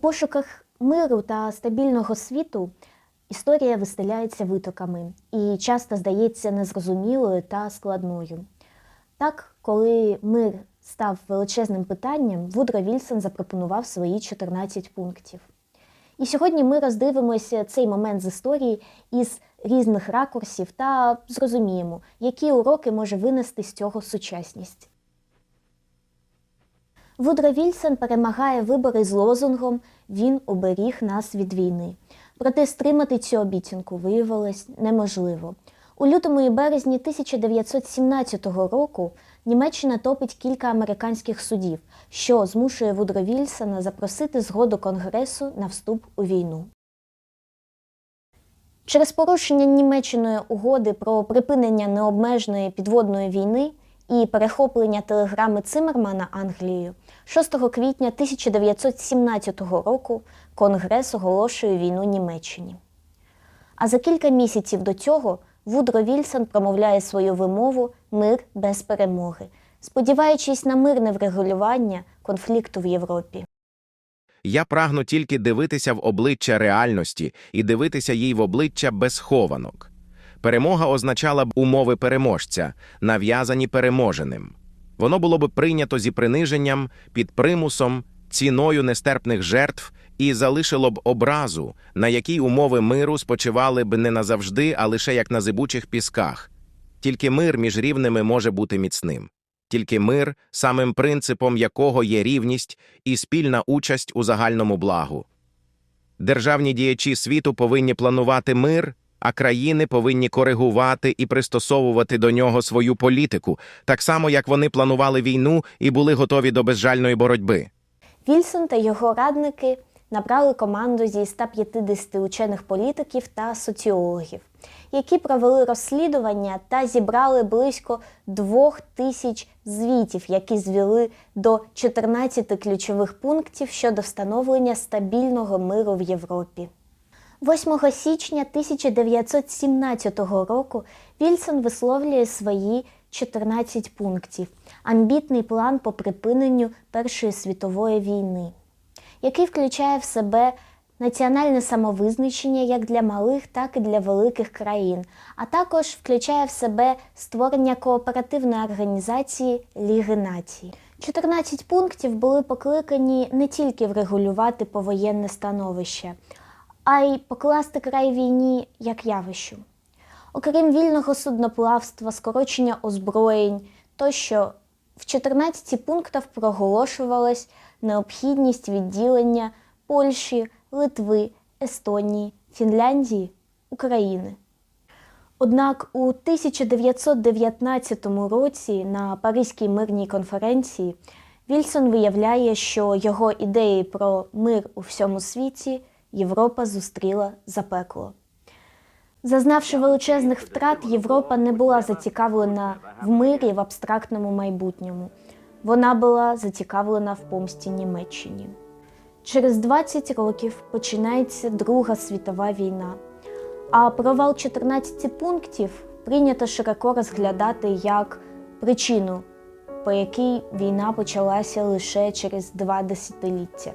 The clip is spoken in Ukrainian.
пошуках миру та стабільного світу історія вистеляється витоками і часто здається незрозумілою та складною. Так, коли мир став величезним питанням, Вудро Вільсон запропонував свої 14 пунктів. І сьогодні ми роздивимося цей момент з історії із різних ракурсів та зрозуміємо, які уроки може винести з цього сучасність. Вудро Вільсон перемагає вибори з лозунгом Він оберіг нас від війни. Проте стримати цю обіцянку виявилось неможливо. У лютому і березні 1917 року Німеччина топить кілька американських судів, що змушує Вудро Вільсона запросити згоду Конгресу на вступ у війну. Через порушення Німеччиною угоди про припинення необмеженої підводної війни і перехоплення телеграми Циммермана Англією 6 квітня 1917 року Конгрес оголошує війну Німеччині. А за кілька місяців до цього Вудро Вільсон промовляє свою вимову Мир без перемоги, сподіваючись на мирне врегулювання конфлікту в Європі. Я прагну тільки дивитися в обличчя реальності і дивитися їй в обличчя без хованок. Перемога означала б умови переможця, нав'язані переможеним. Воно було б прийнято зі приниженням, під примусом, ціною нестерпних жертв і залишило б образу, на якій умови миру спочивали б не назавжди, а лише як на зибучих пісках. Тільки мир між рівними може бути міцним. Тільки мир, самим принципом якого є рівність і спільна участь у загальному благу. Державні діячі світу повинні планувати мир, а країни повинні коригувати і пристосовувати до нього свою політику, так само як вони планували війну і були готові до безжальної боротьби. Вільсон та його радники набрали команду зі 150 учених політиків та соціологів, які провели розслідування та зібрали близько двох тисяч звітів, які звели до 14 ключових пунктів щодо встановлення стабільного миру в Європі. 8 січня 1917 року Вільсон висловлює свої 14 пунктів, амбітний план по припиненню Першої світової війни, який включає в себе національне самовизначення як для малих, так і для великих країн, а також включає в себе створення кооперативної організації Ліги націй. 14 пунктів були покликані не тільки врегулювати повоєнне становище, а й покласти край війні як явищу. Окрім вільного судноплавства, скорочення озброєнь, тощо в 14 пунктах проголошувалась необхідність відділення Польщі, Литви, Естонії, Фінляндії, України. Однак у 1919 році на Паризькій мирній конференції Вільсон виявляє, що його ідеї про мир у всьому світі Європа зустріла запекло. Зазнавши величезних втрат, Європа не була зацікавлена в мирі в абстрактному майбутньому. Вона була зацікавлена в помсті Німеччині. Через 20 років починається Друга світова війна, а провал 14 пунктів прийнято широко розглядати як причину, по якій війна почалася лише через два десятиліття.